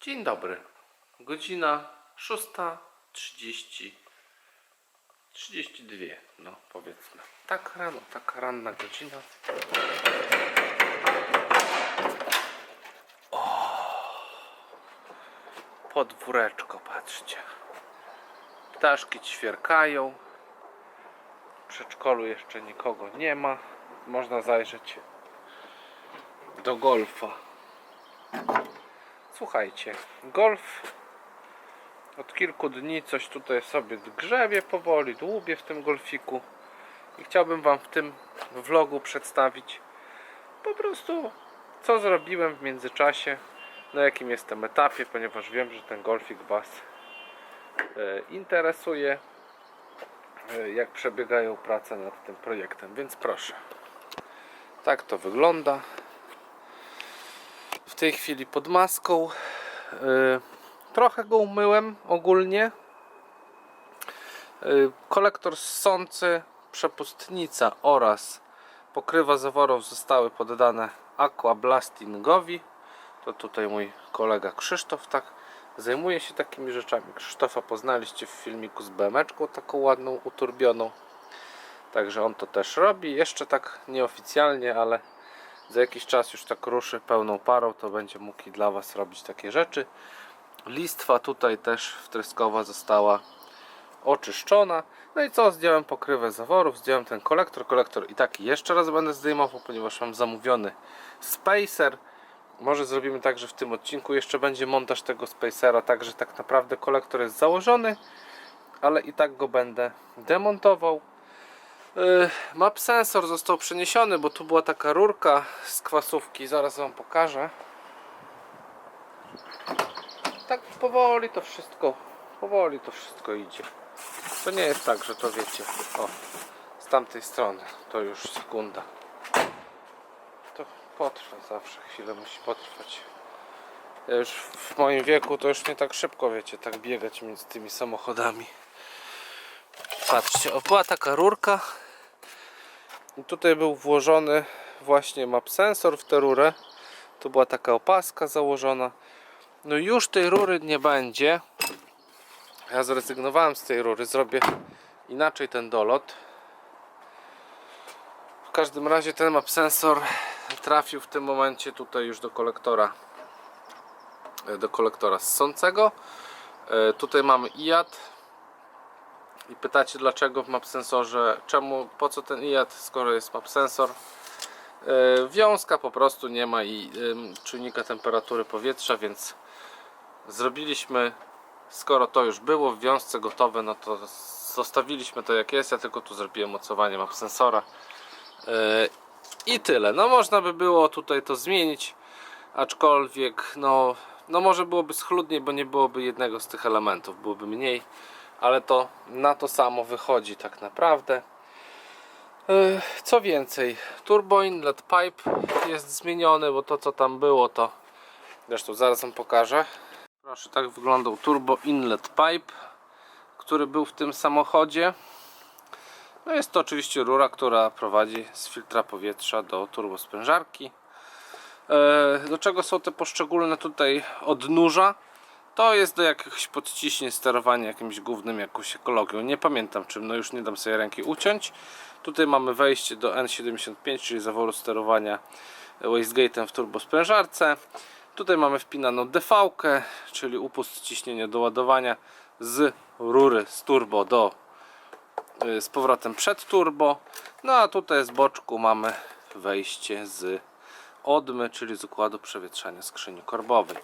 Dzień dobry. Godzina 6.30. 32, no powiedzmy. Tak rano, tak ranna godzina. O, podwóreczko, patrzcie. Ptaszki ćwierkają. W przedszkolu jeszcze nikogo nie ma. Można zajrzeć do golfa. Słuchajcie, golf od kilku dni coś tutaj sobie grzebie powoli, dłubię w tym golfiku i chciałbym Wam w tym vlogu przedstawić po prostu co zrobiłem w międzyczasie, na jakim jestem etapie, ponieważ wiem, że ten golfik Was e, interesuje, e, jak przebiegają prace nad tym projektem, więc proszę. Tak to wygląda tej chwili pod maską. Yy, trochę go umyłem ogólnie. Yy, kolektor ssący, przepustnica oraz pokrywa zaworów zostały poddane Aqua Blastingowi. To tutaj mój kolega Krzysztof tak zajmuje się takimi rzeczami. Krzysztofa poznaliście w filmiku z BMeczką taką ładną, uturbioną. Także on to też robi. Jeszcze tak nieoficjalnie, ale za jakiś czas już tak ruszy pełną parą, to będzie mógł dla Was robić takie rzeczy. Listwa tutaj też wtryskowa została oczyszczona. No i co? Zdjąłem pokrywę zaworów, zdjąłem ten kolektor. Kolektor i taki jeszcze raz będę zdejmował, ponieważ mam zamówiony spacer. Może zrobimy tak, że w tym odcinku jeszcze będzie montaż tego spacera, także tak naprawdę kolektor jest założony, ale i tak go będę demontował. Yy, Map sensor został przeniesiony, bo tu była taka rurka z kwasówki, zaraz wam pokażę. Tak powoli to wszystko, powoli to wszystko idzie. To nie jest tak, że to wiecie, o, z tamtej strony, to już sekunda. To potrwa zawsze, chwilę musi potrwać. Ja już w moim wieku to już nie tak szybko, wiecie, tak biegać między tymi samochodami. Patrzcie, była taka rurka, i tutaj był włożony właśnie map sensor w tę rurę. Tu była taka opaska założona. No już tej rury nie będzie. Ja zrezygnowałem z tej rury. Zrobię inaczej ten dolot. W każdym razie ten map sensor trafił w tym momencie tutaj już do kolektora do kolektora ssącego. E, Tutaj mamy IAT, i pytacie dlaczego w map sensorze, czemu, po co ten IAT, skoro jest map sensor. Yy, wiązka po prostu nie ma i czujnika temperatury powietrza, więc zrobiliśmy, skoro to już było w wiązce gotowe, no to zostawiliśmy to jak jest, ja tylko tu zrobiłem mocowanie map sensora. Yy, I tyle. No można by było tutaj to zmienić, aczkolwiek no, no może byłoby schludniej, bo nie byłoby jednego z tych elementów, byłoby mniej ale to na to samo wychodzi tak naprawdę. Yy, Co więcej, turbo inlet pipe jest zmieniony, bo to co tam było to zresztą zaraz wam pokażę. Proszę, tak wyglądał turbo inlet pipe, który był w tym samochodzie. No jest to oczywiście rura, która prowadzi z filtra powietrza do turbosprężarki. Yy, Do czego są te poszczególne tutaj odnóża? To jest do jakichś podciśnień sterowania jakimś głównym, jakąś ekologią. Nie pamiętam czym, no już nie dam sobie ręki uciąć. Tutaj mamy wejście do N75, czyli zaworu sterowania wastegate'em w turbosprężarce. Tutaj mamy wpinaną dv czyli upust ciśnienia do ładowania z rury z turbo do y, z powrotem przed turbo. No a tutaj z boczku mamy wejście z odmy, czyli z układu przewietrzania skrzyni korbowej.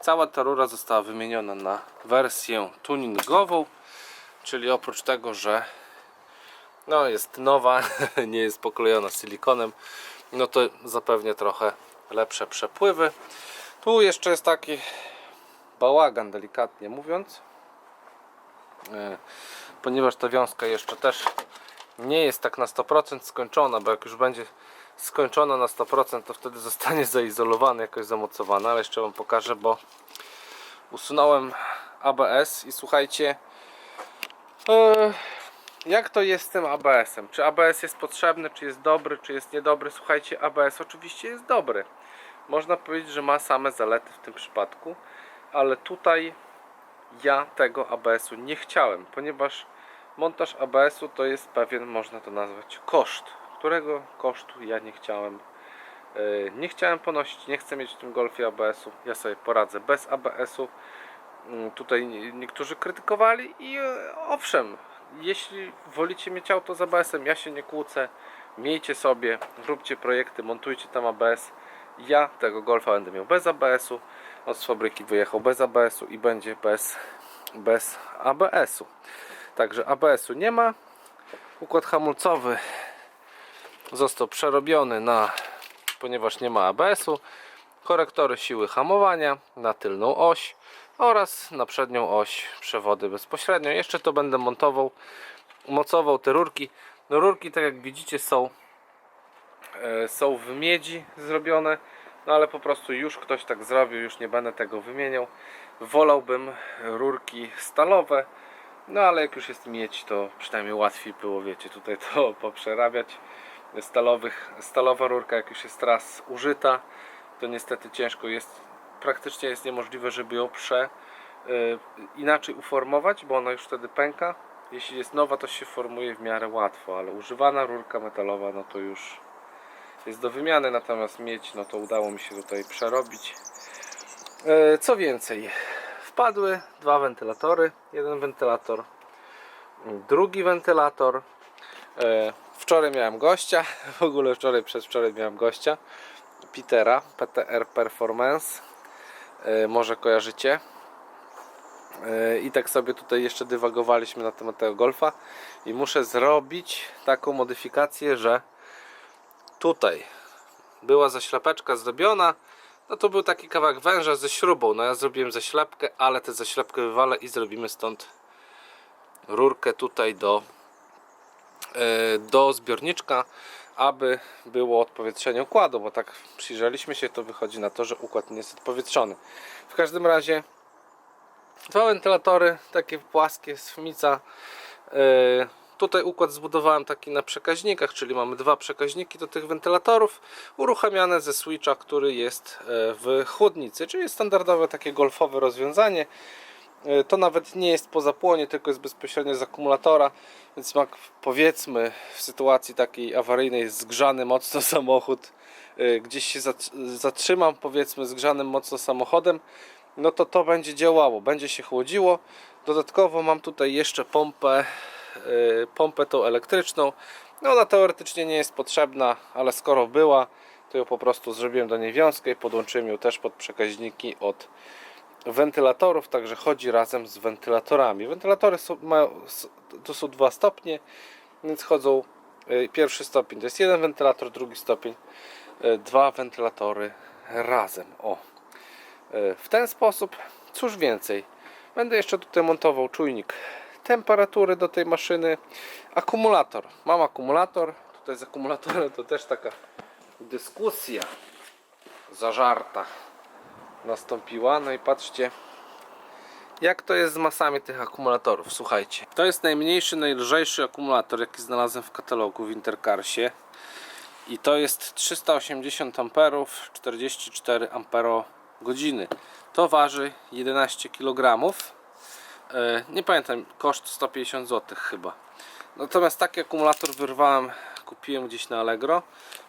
Cała ta rura została wymieniona na wersję tuningową, czyli oprócz tego, że no jest nowa, nie jest poklejona silikonem, no to zapewnia trochę lepsze przepływy. Tu jeszcze jest taki bałagan, delikatnie mówiąc, E, ponieważ ta wiązka jeszcze też nie jest tak na 100% skończona, bo jak już będzie skończona na 100% to wtedy zostanie zaizolowana, jakoś zamocowana, ale jeszcze Wam pokażę, bo usunąłem ABS i słuchajcie e, jak to jest z tym ABS-em? Czy ABS jest potrzebny, czy jest dobry, czy jest niedobry? Słuchajcie, ABS oczywiście jest dobry. Można powiedzieć, że ma same zalety w tym przypadku. ale tutaj ja tego ABS-u nie chciałem, ponieważ montaż ABS-u to jest pewien, można to nazwać, koszt, którego kosztu ja nie chciałem. e, Nie chciałem ponosić, nie chcę mieć w tym golfie ABS-u. Ja sobie poradzę bez ABS-u. Mm, Tutaj nie- niektórzy krytykowali i e, owszem, jeśli wolicie mieć auto z ABS-em, ja się nie kłócę. Miejcie sobie, róbcie projekty, montujcie tam ABS. Ja tego golfa będę miał bez ABS-u. Z fabryki wyjechał bez ABS-u i będzie bez, bez ABS-u. Także ABS-u nie ma. Układ hamulcowy został przerobiony na, ponieważ nie ma ABS-u, korektory siły hamowania na tylną oś oraz na przednią oś przewody bezpośrednio. Jeszcze to będę montował, mocował te rurki. No rurki, tak jak widzicie, są, e, są w miedzi zrobione, no ale po prostu już ktoś tak zrobił, już nie będę tego wymieniał. Wolałbym rurki stalowe, no ale jak już jest miedź, to przynajmniej łatwiej było, wiecie, tutaj to poprzerabiać. Stalowych, stalowa rurka, jak już jest raz użyta, to niestety ciężko jest, praktycznie jest niemożliwe, żeby ją prze y, inaczej uformować, bo ona już wtedy pęka. Jeśli jest nowa, to się formuje w miarę łatwo, ale używana rurka metalowa, no to już jest do wymiany, natomiast miedź, no to udało mi się tutaj przerobić. E, Co więcej, wpadły dwa wentylatory, jeden wentylator, drugi wentylator. E, Wczoraj miałem gościa, w ogóle wczoraj, przedwczoraj miałem gościa, Petera, PTR Performance, E, może kojarzycie. E, I tak sobie tutaj jeszcze dywagowaliśmy na temat tego golfa i muszę zrobić taką modyfikację, że tutaj była zaślepeczka zrobiona, no to był taki kawałek węża ze śrubą. No ja zrobiłem zaślepkę, ale tę zaślepkę wywalę i zrobimy stąd rurkę tutaj do, do zbiorniczka, aby było odpowietrzenie układu, bo tak przyjrzeliśmy się, to wychodzi na to, że układ nie jest odpowietrzony. W każdym razie dwa wentylatory, takie płaskie, sfmica. E, Tutaj układ zbudowałem taki na przekaźnikach, czyli mamy dwa przekaźniki do tych wentylatorów uruchamiane ze switcha, który jest e, w chłodnicy, czyli standardowe takie golfowe rozwiązanie. E, To nawet nie jest po zapłonie, tylko jest bezpośrednio z akumulatora, więc jak powiedzmy w sytuacji takiej awaryjnej zgrzany mocno samochód, e, gdzieś się zat- zatrzymam powiedzmy zgrzanym mocno samochodem, no to to będzie działało, będzie się chłodziło. Dodatkowo mam tutaj jeszcze pompę, yy, pompę tą elektryczną. No ona teoretycznie nie jest potrzebna, ale skoro była, to ją po prostu zrobiłem do niej wiązkę i podłączyłem ją też pod przekaźniki od wentylatorów, także chodzi razem z wentylatorami. Wentylatory są, mają, to są dwa stopnie, więc chodzą yy, pierwszy stopień to jest jeden wentylator, drugi stopień yy, dwa wentylatory razem. O. E, w ten sposób. Cóż więcej, będę jeszcze tutaj montował czujnik temperatury do tej maszyny. Akumulator. Mam akumulator. Tutaj z akumulatorem to też taka dyskusja zażarta nastąpiła. No i patrzcie, jak to jest z masami tych akumulatorów. Słuchajcie, to jest najmniejszy, najlżejszy akumulator, jaki znalazłem w katalogu w Intercarsie. I to jest 380 amperów, 44 ampero godziny. To waży 11 kg. E, Nie pamiętam, koszt 150 zł chyba. Natomiast taki akumulator wyrwałem, kupiłem gdzieś na Allegro.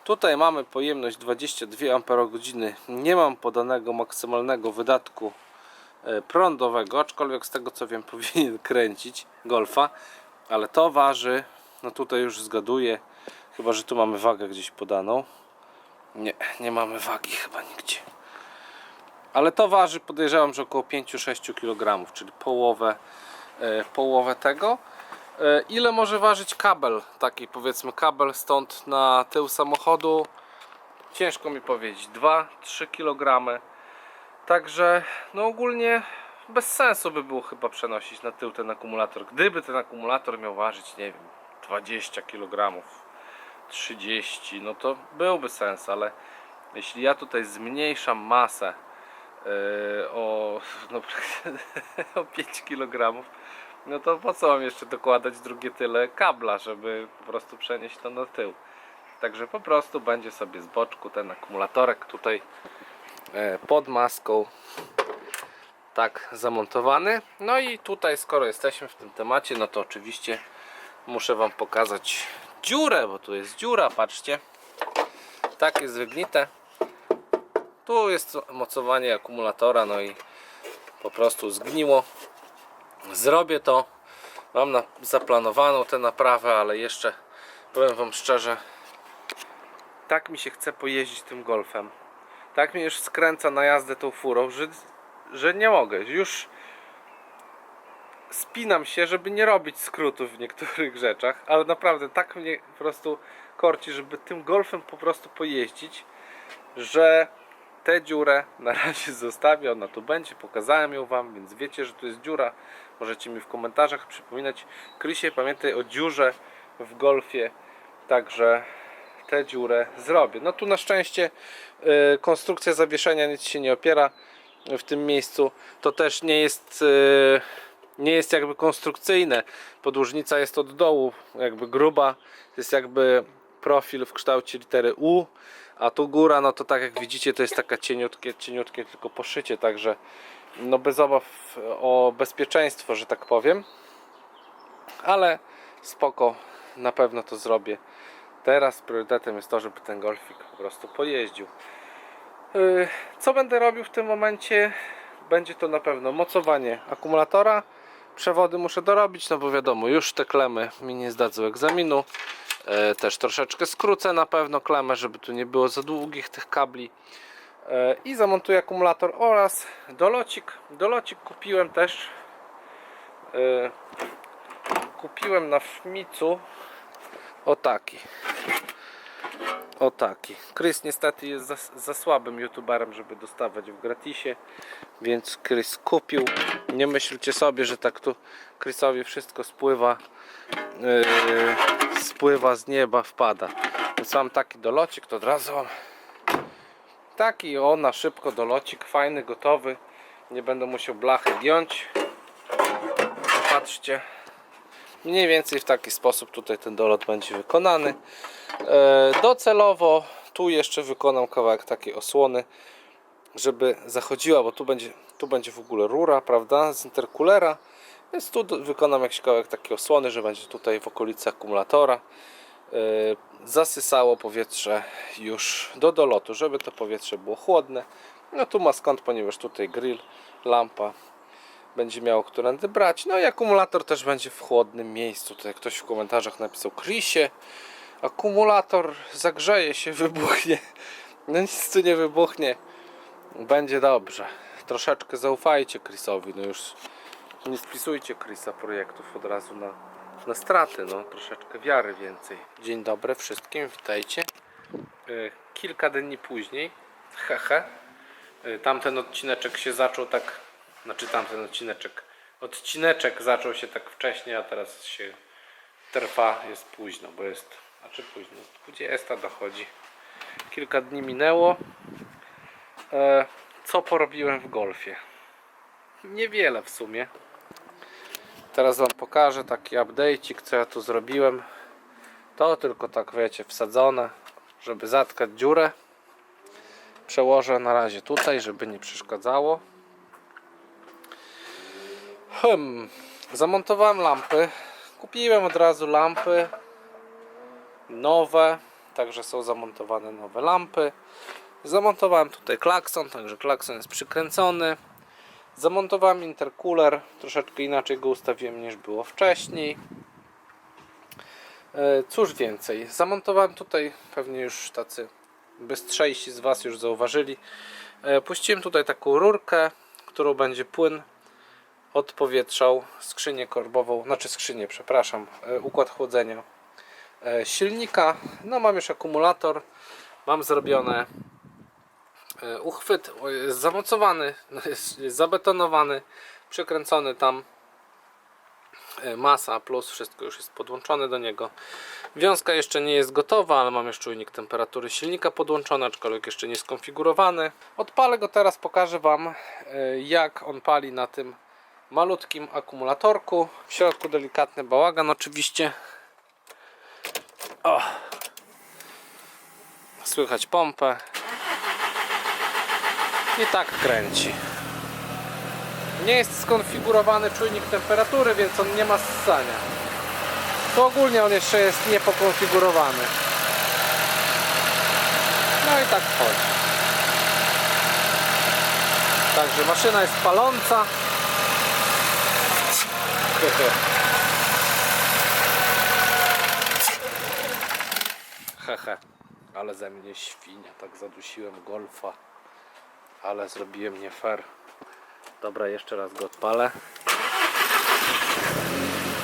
Tutaj mamy pojemność 22 Ah. Nie mam podanego maksymalnego wydatku e, prądowego, aczkolwiek z tego co wiem powinien kręcić Golfa, ale to waży, no tutaj już zgaduję, chyba że tu mamy wagę gdzieś podaną. Nie, nie mamy wagi chyba nigdzie. Ale to waży podejrzewam, że około 5-6 kg, czyli połowę, e, połowę tego. E, ile może ważyć kabel? Taki powiedzmy kabel stąd na tył samochodu. Ciężko mi powiedzieć. 2-3 kg. Także no ogólnie bez sensu by było chyba przenosić na tył ten akumulator. Gdyby ten akumulator miał ważyć, nie wiem, 20 kg, 30, no to byłby sens, ale jeśli ja tutaj zmniejszam masę yy, o, no, o 5 kg, no to po co mam jeszcze dokładać drugie tyle kabla, żeby po prostu przenieść to na tył. Także po prostu będzie sobie z boczku ten akumulatorek tutaj e, pod maską tak zamontowany. No i tutaj skoro jesteśmy w tym temacie, no to oczywiście muszę Wam pokazać dziurę, bo tu jest dziura, patrzcie. Tak jest wygnite. Tu jest mocowanie akumulatora, no i po prostu zgniło. Zrobię to. Mam na, zaplanowaną tę naprawę, ale jeszcze powiem Wam szczerze, tak mi się chce pojeździć tym golfem. Tak mnie już skręca na jazdę tą furą, że, że nie mogę. Już spinam się, żeby nie robić skrótów w niektórych rzeczach, ale naprawdę tak mnie po prostu korci, żeby tym golfem po prostu pojeździć, że tę dziurę na razie zostawię, ona tu będzie, pokazałem ją Wam, więc wiecie, że tu jest dziura. Możecie mi w komentarzach przypominać. Krysie, pamiętaj o dziurze w golfie, także tę dziurę zrobię. No tu na szczęście y, konstrukcja zawieszenia nic się nie opiera w tym miejscu. To też nie jest y, nie jest jakby konstrukcyjne. Podłużnica jest od dołu, jakby gruba. To jest jakby profil w kształcie litery U, a tu góra, no to tak jak widzicie, to jest taka cieniutkie, cieniutkie tylko poszycie, także no bez obaw o bezpieczeństwo, że tak powiem. Ale spoko, na pewno to zrobię. Teraz priorytetem jest to, żeby ten golfik po prostu pojeździł. Yy, Co będę robił w tym momencie? Będzie to na pewno mocowanie akumulatora. Przewody muszę dorobić, no bo wiadomo, już te klemy mi nie zdadzą egzaminu. E, Też troszeczkę skrócę na pewno klemę, żeby tu nie było za długich tych kabli. E, I zamontuję akumulator oraz dolocik. Dolocik kupiłem też. e, Kupiłem na Fmicu o taki. O taki. Chris niestety jest za, za słabym youtuberem, żeby dostawać w gratisie, więc Chris kupił. Nie myślcie sobie, że tak tu Chrisowi wszystko spływa yy, spływa z nieba, wpada. Więc mam taki dolocik, to od razu taki o na szybko dolocik, fajny, gotowy. Nie będę musiał blachy giąć. Patrzcie. Mniej więcej w taki sposób tutaj ten dolot będzie wykonany. E, docelowo tu jeszcze wykonam kawałek takiej osłony, żeby zachodziła, bo tu będzie, tu będzie w ogóle rura, prawda, z interkulera. Więc tu wykonam jakiś kawałek takiej osłony, że będzie tutaj w okolicy akumulatora zasysało powietrze już do dolotu, żeby to powietrze było chłodne. No tu ma skąd, ponieważ tutaj grill, lampa będzie miało którędy brać. No i akumulator też będzie w chłodnym miejscu. Tutaj ktoś w komentarzach napisał Chrisie, akumulator zagrzeje się, wybuchnie. No nic tu nie wybuchnie. Będzie dobrze. Troszeczkę zaufajcie Chrisowi. No już nie spisujcie Chrisa projektów od razu na, na straty. No troszeczkę wiary więcej. Dzień dobry wszystkim, witajcie. E, Kilka dni później, hehe, e, tamten odcineczek się zaczął tak, znaczy tamten odcineczek, odcineczek zaczął się tak wcześnie, a teraz się trwa, jest późno, bo jest, znaczy późno, 20 dochodzi. Kilka dni minęło. E, co porobiłem w golfie? Niewiele w sumie. Teraz Wam pokażę taki update'ik, co ja tu zrobiłem. To tylko tak wiecie, wsadzone, żeby zatkać dziurę. Przełożę na razie tutaj, żeby nie przeszkadzało. Hmm. Zamontowałem lampy. Kupiłem od razu lampy nowe, także są zamontowane nowe lampy. Zamontowałem tutaj klakson, także klakson jest przykręcony. Zamontowałem intercooler, troszeczkę inaczej go ustawiłem niż było wcześniej. E, Cóż więcej, zamontowałem tutaj, pewnie już tacy bystrzejsi z Was już zauważyli. E, Puściłem tutaj taką rurkę, którą będzie płyn odpowietrzał skrzynię korbową, znaczy skrzynię, przepraszam, e, układ chłodzenia silnika. No mam już akumulator, mam zrobione uchwyt, o, jest zamocowany, no, jest, zabetonowany, przykręcony tam e, masa plus wszystko już jest podłączone do niego. Wiązka jeszcze nie jest gotowa, ale mam już czujnik temperatury silnika podłączony, aczkolwiek jeszcze nie skonfigurowany. Odpalę go teraz, pokażę Wam e, jak on pali na tym malutkim akumulatorku. W środku delikatny bałagan oczywiście. O. Słychać pompę. I tak kręci. Nie jest skonfigurowany czujnik temperatury, więc on nie ma ssania. To ogólnie on jeszcze jest niepokonfigurowany. No i tak chodzi. Także maszyna jest paląca. Hehe, ale ze mnie świnia, tak zadusiłem golfa. Ale zrobiłem nie fair. Dobra, jeszcze raz go odpalę.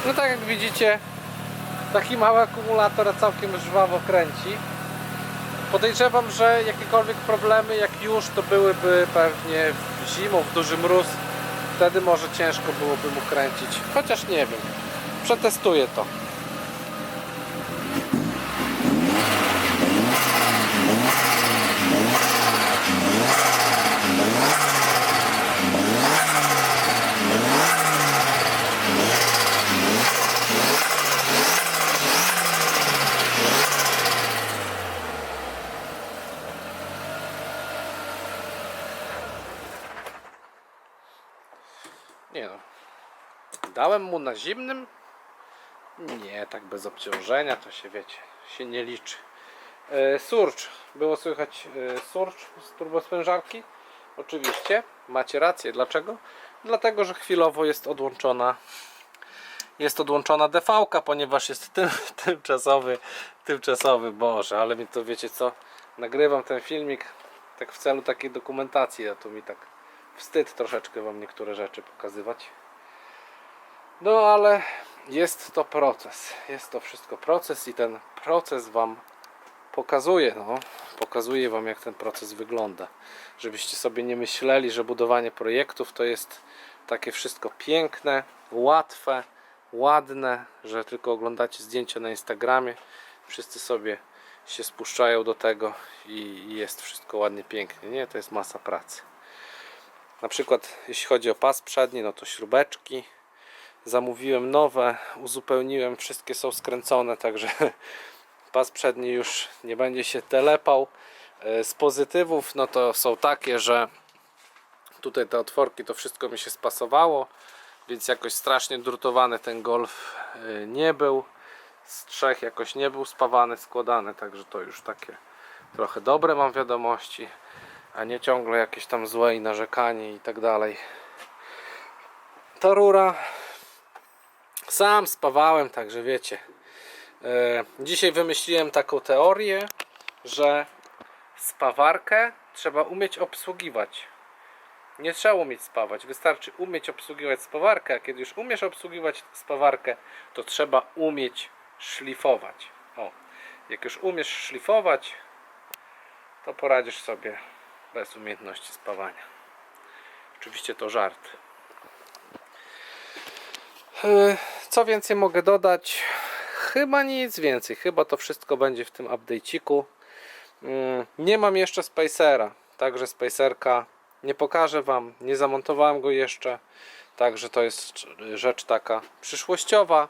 No tak jak widzicie, taki mały akumulator całkiem żwawo kręci. Podejrzewam, że jakiekolwiek problemy, jak już, to byłyby pewnie w zimą, w duży mróz. Wtedy może ciężko byłoby mu kręcić. Chociaż nie wiem. Przetestuję to. Nie no. Dałem mu na zimnym? Nie, tak bez obciążenia to się wiecie, się nie liczy. E, surcz. Było słychać e, surcz z turbospężarki? Oczywiście, macie rację. Dlaczego? Dlatego, że chwilowo jest odłączona jest odłączona DV, ponieważ jest tym, tymczasowy, tymczasowy, Boże, ale mi to wiecie co, nagrywam ten filmik tak w celu takiej dokumentacji, a to mi tak wstyd troszeczkę wam niektóre rzeczy pokazywać. No ale jest to proces, jest to wszystko proces i ten proces wam pokazuje, no, pokazuje wam jak ten proces wygląda. Żebyście sobie nie myśleli, że budowanie projektów to jest takie wszystko piękne, łatwe, ładne, że tylko oglądacie zdjęcia na Instagramie, wszyscy sobie się spuszczają do tego i jest wszystko ładnie, pięknie. Nie, to jest masa pracy. Na przykład jeśli chodzi o pas przedni, no to śrubeczki. Zamówiłem nowe, uzupełniłem, wszystkie są skręcone, także pas przedni już nie będzie się telepał. E, Z pozytywów, no to są takie, że tutaj te otworki to wszystko mi się spasowało, więc jakoś strasznie drutowany ten golf e, nie był. Z trzech jakoś nie był spawany, składany, także to już takie trochę dobre mam wiadomości, a nie ciągle jakieś tam złe i narzekanie i tak dalej. Ta rura sam spawałem, także wiecie. E, Dzisiaj wymyśliłem taką teorię, że spawarkę trzeba umieć obsługiwać. Nie trzeba umieć spawać, wystarczy umieć obsługiwać spawarkę, a kiedy już umiesz obsługiwać spawarkę, to trzeba umieć szlifować. O, jak już umiesz szlifować, to poradzisz sobie bez umiejętności spawania. Oczywiście to żart. E, Co więcej mogę dodać? Chyba nic więcej. Chyba to wszystko będzie w tym update'iku. Mm, Nie mam jeszcze Spacera, także Spacerka nie pokażę Wam, nie zamontowałem go jeszcze, także to jest rzecz taka przyszłościowa.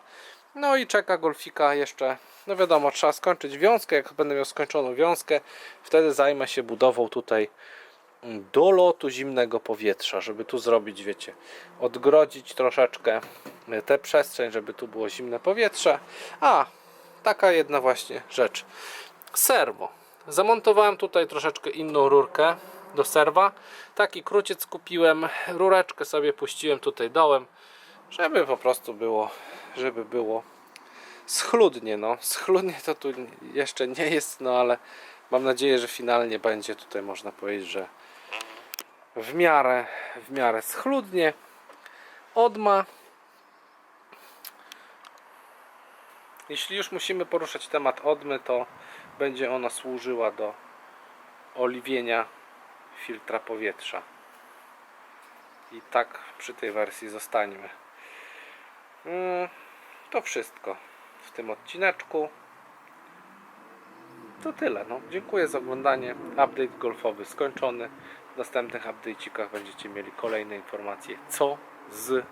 No i czeka Golfika jeszcze, no wiadomo, trzeba skończyć wiązkę, jak będę miał skończoną wiązkę, wtedy zajmę się budową tutaj mm, dolotu zimnego powietrza, żeby tu zrobić, wiecie, odgrodzić troszeczkę tę przestrzeń, żeby tu było zimne powietrze. A, taka jedna właśnie rzecz. Serwo. Zamontowałem tutaj troszeczkę inną rurkę do serwa. Taki kruciec kupiłem, rureczkę sobie puściłem tutaj dołem, żeby po prostu było, żeby było schludnie, no. Schludnie to tu jeszcze nie jest, no ale mam nadzieję, że finalnie będzie tutaj można powiedzieć, że w miarę, w miarę schludnie. Odma. Jeśli już musimy poruszać temat odmy, to będzie ona służyła do oliwienia filtra powietrza. I tak przy tej wersji zostańmy. Mm, To wszystko w tym odcineczku. To tyle. No. Dziękuję za oglądanie. Update golfowy skończony. W następnych update'ikach będziecie mieli kolejne informacje, co z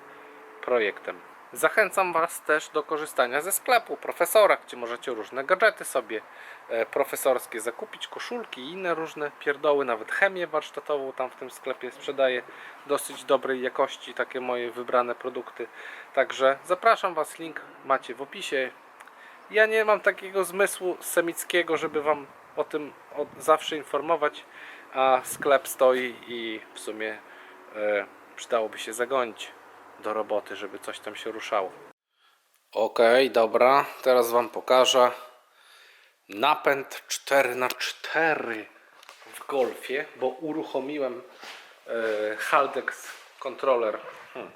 projektem. Zachęcam Was też do korzystania ze sklepu profesora, gdzie możecie różne gadżety sobie e, profesorskie zakupić, koszulki i inne różne pierdoły, nawet chemię warsztatową tam w tym sklepie sprzedaję dosyć dobrej jakości, takie moje wybrane produkty. Także zapraszam Was, link macie w opisie. Ja nie mam takiego zmysłu semickiego, żeby Wam o tym zawsze informować, a sklep stoi i w sumie e, przydałoby się zagonić do roboty, żeby coś tam się ruszało. Okej, dobra, teraz Wam pokażę napęd 4x4 w Golfie, bo uruchomiłem e, Haldex controller. Hmm.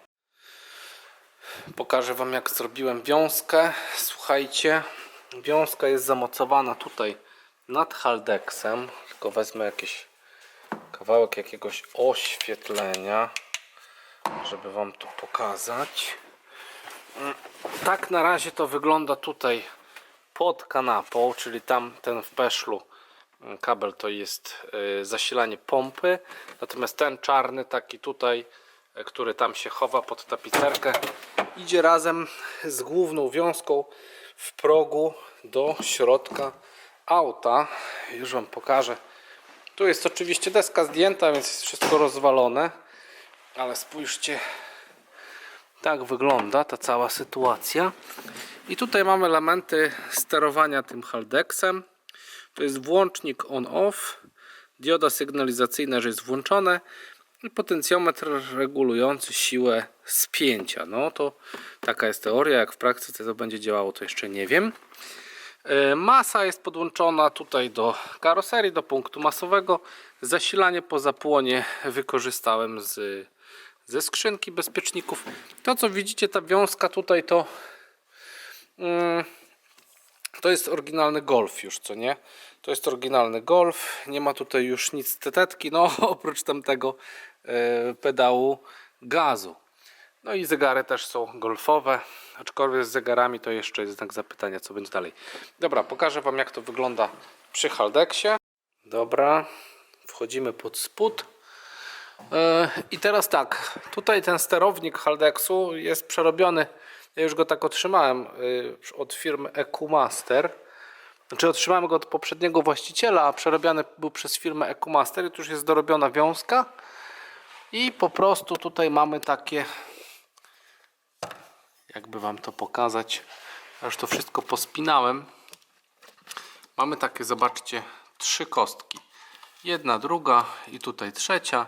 Pokażę Wam jak zrobiłem wiązkę. Słuchajcie, wiązka jest zamocowana tutaj nad Haldexem. Tylko wezmę jakiś kawałek jakiegoś oświetlenia, żeby Wam to pokazać. Mm, Tak na razie to wygląda tutaj pod kanapą, czyli tam ten w peszlu mm, kabel to jest y, zasilanie pompy, natomiast ten czarny taki tutaj, y, który tam się chowa pod tapicerkę, idzie razem z główną wiązką w progu do środka auta. Już Wam pokażę. Tu jest oczywiście deska zdjęta, więc jest wszystko rozwalone, ale spójrzcie, tak wygląda ta cała sytuacja. I tutaj mamy elementy sterowania tym Haldexem. To jest włącznik on-off, dioda sygnalizacyjna, że jest włączone i potencjometr regulujący siłę spięcia. No to taka jest teoria, jak w praktyce to będzie działało to jeszcze nie wiem. E, Masa jest podłączona tutaj do karoserii, do punktu masowego. Zasilanie po zapłonie wykorzystałem z, ze skrzynki bezpieczników. To co widzicie, ta wiązka tutaj to mm, to jest oryginalny Golf już, co nie? To jest oryginalny Golf. Nie ma tutaj już nic tetetki, no oprócz tamtego e, pedału gazu. No i zegary też są golfowe, aczkolwiek z zegarami to jeszcze jest znak zapytania, co będzie dalej. Dobra, pokażę Wam jak to wygląda przy Haldexie. Dobra, wchodzimy pod spód. E, I teraz tak, tutaj ten sterownik Haldexu jest przerobiony, ja już go tak otrzymałem y, od firmy EcuMaster. Znaczy otrzymałem go od poprzedniego właściciela, a przerobiony był przez firmę EcuMaster i tu już jest dorobiona wiązka. I po prostu tutaj mamy takie jakby wam to pokazać. Ja już to wszystko pospinałem. Mamy takie, zobaczcie, trzy kostki. Jedna, druga i tutaj trzecia.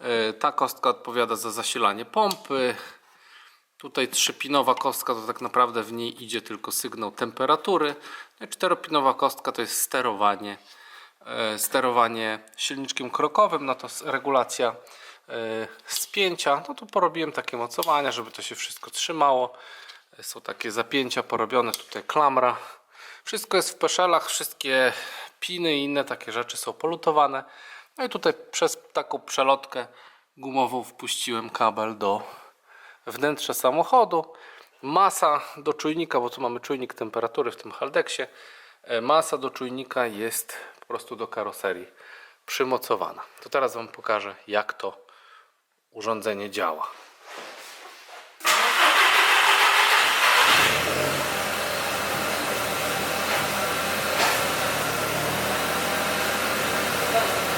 E, Ta kostka odpowiada za zasilanie pompy. Tutaj trzypinowa kostka to tak naprawdę w niej idzie tylko sygnał temperatury. No czteropinowa kostka to jest sterowanie. e, Sterowanie silniczkiem krokowym, no to regulacja spięcia. No tu porobiłem takie mocowania, żeby to się wszystko trzymało. E, Są takie zapięcia porobione, tutaj klamra. Wszystko jest w peszelach, wszystkie piny i inne takie rzeczy są polutowane. No i tutaj przez taką przelotkę gumową wpuściłem kabel do wnętrza samochodu. Masa do czujnika, bo tu mamy czujnik temperatury w tym Haldexie. E, Masa do czujnika jest po prostu do karoserii przymocowana. To teraz Wam pokażę, jak to urządzenie działa.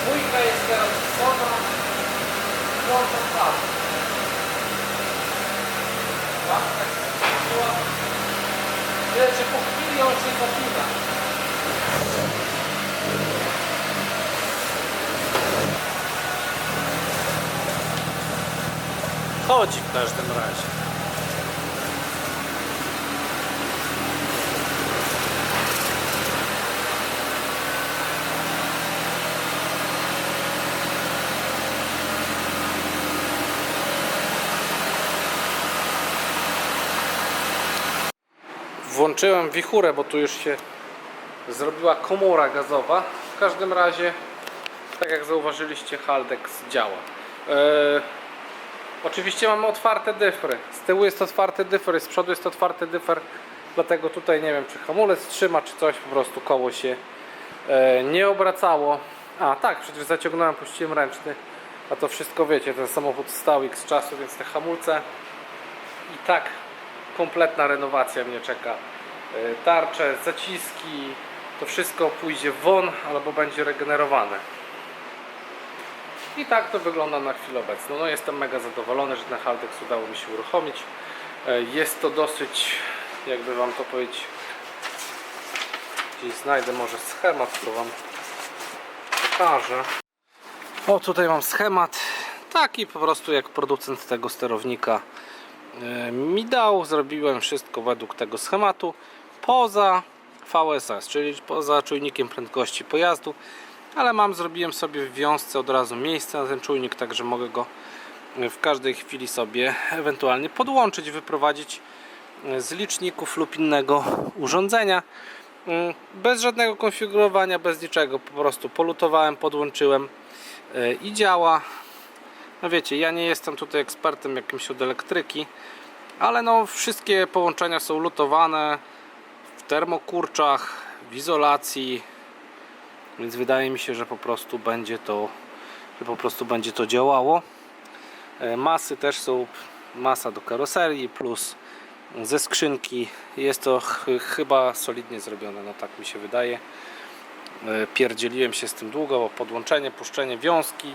Dwójka jest teraz wsadzona, włączam pas. Widać, że po chwili on się zapina. W każdym razie. Włączyłem wichurę, bo tu już się zrobiła komora gazowa. W każdym razie, tak jak zauważyliście, Haldex działa. Eee, oczywiście mamy otwarte dyfry. Z tyłu jest otwarty dyfer, z przodu jest otwarty dyfer. Dlatego tutaj nie wiem, czy hamulec trzyma, czy coś, po prostu koło się e, nie obracało. A tak, przecież zaciągnąłem, puściłem ręczny. A to wszystko wiecie, ten samochód stał x czasu, więc te hamulce i tak kompletna renowacja mnie czeka. E, Tarcze, zaciski, to wszystko pójdzie won albo będzie regenerowane. I tak to wygląda na chwilę obecną. No jestem mega zadowolony, że ten Haldex udało mi się uruchomić. E, Jest to dosyć, jakby Wam to powiedzieć, gdzieś znajdę może schemat, to Wam pokażę. O, tutaj mam schemat. Taki po prostu jak producent tego sterownika e, mi dał. Zrobiłem wszystko według tego schematu. Poza VSS, czyli poza czujnikiem prędkości pojazdu. Ale mam, zrobiłem sobie w wiązce od razu miejsce na ten czujnik, także mogę go w każdej chwili sobie ewentualnie podłączyć, wyprowadzić z liczników lub innego urządzenia. Mm, Bez żadnego konfigurowania, bez niczego. Po prostu polutowałem, podłączyłem yy, i działa. No wiecie, ja nie jestem tutaj ekspertem jakimś od elektryki, ale no wszystkie połączenia są lutowane w termokurczach, w izolacji, więc wydaje mi się, że po prostu będzie to, że po prostu będzie to działało. E, Masy też są masa do karoserii plus ze skrzynki. Jest to ch chyba solidnie zrobione, no tak mi się wydaje. E, Pierdzieliłem się z tym długo, bo podłączenie, puszczenie wiązki,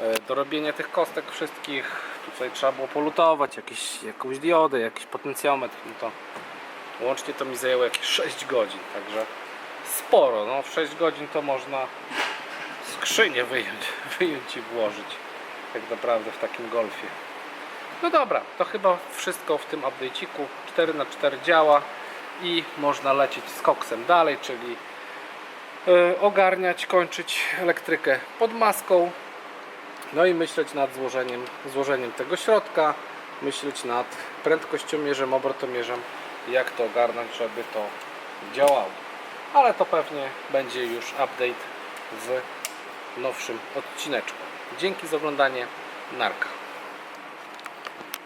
e, dorobienie tych kostek wszystkich. Tutaj trzeba było polutować jakieś, jakąś diodę, jakiś potencjometr. No to łącznie to mi zajęło jakieś 6 godzin, także sporo. No, w 6 godzin to można skrzynię wyjąć, wyjąć i włożyć tak naprawdę w takim golfie. No dobra, to chyba wszystko w tym update'iku. 4x4 działa i można lecieć z koksem dalej, czyli y, ogarniać, kończyć elektrykę pod maską. No i myśleć nad złożeniem, złożeniem tego środka, myśleć nad prędkościomierzem, obrotomierzem, jak to ogarnąć, żeby to działało. Ale to pewnie będzie już update w nowszym odcineczku. Dzięki za oglądanie. Narka.